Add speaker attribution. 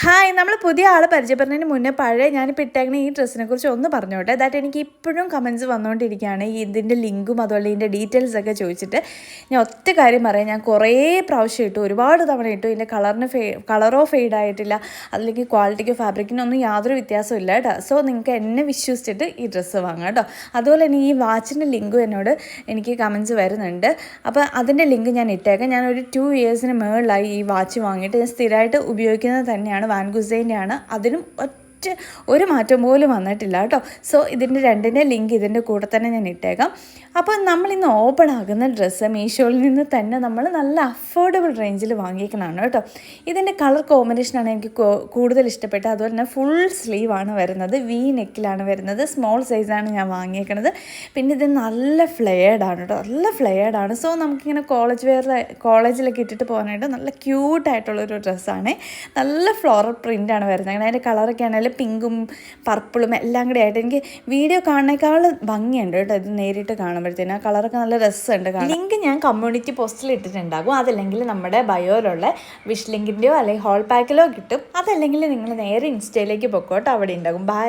Speaker 1: Hi നമ്മൾ പുതിയ ആളെ പരിചയപ്പെടുന്നതിന് മുന്നേ പഴയ ഞാനിപ്പോൾ ഇട്ടേക്കുന്ന ഈ ഡ്രസ്സിനെ കുറിച്ച് ഒന്ന് പറഞ്ഞോട്ടെ. ദാറ്റ് എനിക്ക് ഇപ്പോഴും കമൻസ് വന്നുകൊണ്ടിരിക്കുകയാണ് ഈ ഇതിന്റെ ലിങ്കും അതുപോലെ ഇതിന്റെ ഡീറ്റെയിൽസ് ഒക്കെ ചോദിച്ചിട്ട് ഞാൻ ഒറ്റ കാര്യം പറയാം. ഞാൻ കുറേ പ്രാവശ്യം ഇട്ടു. ഒരുപാട് തവണ ഇട്ടു. ഇതിന്റെ കളറിന് ഫേ കളറോ ഫെയ്ഡ് ആയിട്ടില്ല. അതിലേക്ക് ക്വാളിറ്റിക്കോ ഫാബ്രിക്കിനൊന്നും യാതൊരു വ്യത്യാസവും ഇല്ല കേട്ടോ. സോ നിങ്ങൾക്ക് എന്നെ വിശ്വസിച്ചിട്ട് ഈ ഡ്രസ്സ് വാങ്ങാം കേട്ടോ. അതുപോലെ തന്നെ ഈ വാച്ചിന്റെ ലിങ്കും എന്നോട് എനിക്ക് കമൻസ് വരുന്നുണ്ട്. അപ്പോൾ അതിന്റെ ലിങ്ക് ഞാൻ ഇട്ടേക്കാം. ഞാൻ ഒരു ടു ഇയേഴ്സിന് മുകളിലായി ഈ വാച്ച് വാങ്ങിയിട്ട്. ഞാൻ സ്ഥിരമായിട്ട് ഉപയോഗിക്കുന്നത് തന്നെയാണ് വാൻഗുസൈന്റെ ആണ് അതിനും ഒറ്റ ഒരു മാറ്റം പോലും വന്നിട്ടില്ല കേട്ടോ. സോ ഇതിന്റെ രണ്ടിന്റെ ലിങ്ക് ഇതിന്റെ കൂടെ തന്നെ ഞാൻ ഇട്ടേക്കാം. അപ്പോൾ നമ്മൾ ഇന്ന് ഓപ്പൺ ആകുന്ന ഡ്രസ്സ് മീഷോയിൽ നിന്ന് തന്നെ നമ്മൾ നല്ല അഫോർഡബിൾ റേഞ്ചിൽ വാങ്ങിക്കണമാണ് കേട്ടോ. ഇതിന്റെ കളർ കോമ്പിനേഷനാണ് എനിക്ക് കൂടുതൽ ഇഷ്ടപ്പെട്ടത്. അതുപോലെ തന്നെ ഫുൾ സ്ലീവാണ് വരുന്നത്. വി നെക്കിലാണ് വരുന്നത്. സ്മോൾ സൈസാണ് ഞാൻ വാങ്ങിയേക്കണത്. പിന്നെ ഇത് നല്ല ഫ്ലെയർഡാണ് കേട്ടോ. നല്ല ഫ്ലെയർഡാണ് സോ നമുക്കിങ്ങനെ കോളേജ് വെയർ കോളേജിലൊക്കെ ഇട്ടിട്ട് പോകാനായിട്ട് നല്ല ക്യൂട്ടായിട്ടുള്ളൊരു ഡ്രസ്സാണ് നല്ല ഫ്ലോറൽ പ്രിന്റാണ് വരുന്നത്. അങ്ങനെ അതിന്റെ കളറൊക്കെ ആണെങ്കിൽ പിങ്കും പർപ്പിളും എല്ലാം കൂടി ആയിട്ട് എനിക്ക് വീഡിയോ കാണുന്നേക്കാൾ ഭംഗിയുണ്ട് കേട്ടോ ഇത് നേരിട്ട് കാണുമ്പോഴത്തേനും. ആ കളറൊക്കെ നല്ല രസമുണ്ട് ലിങ്ക് ഞാൻ കമ്മ്യൂണിറ്റി പോസ്റ്റിൽ ഇട്ടിട്ടുണ്ടാകും. അതല്ലെങ്കിൽ നമ്മുടെ ബയോയിലുള്ള വിഷ് ലിങ്കിന്റെയോ അല്ലെങ്കിൽ ഹോൾ പാക്കിലോ കിട്ടും. അതല്ലെങ്കിൽ നിങ്ങൾ നേരെ ഇൻസ്റ്റയിലേക്ക് പൊക്കോട്ടോ അവിടെ ഉണ്ടാകും. ബൈ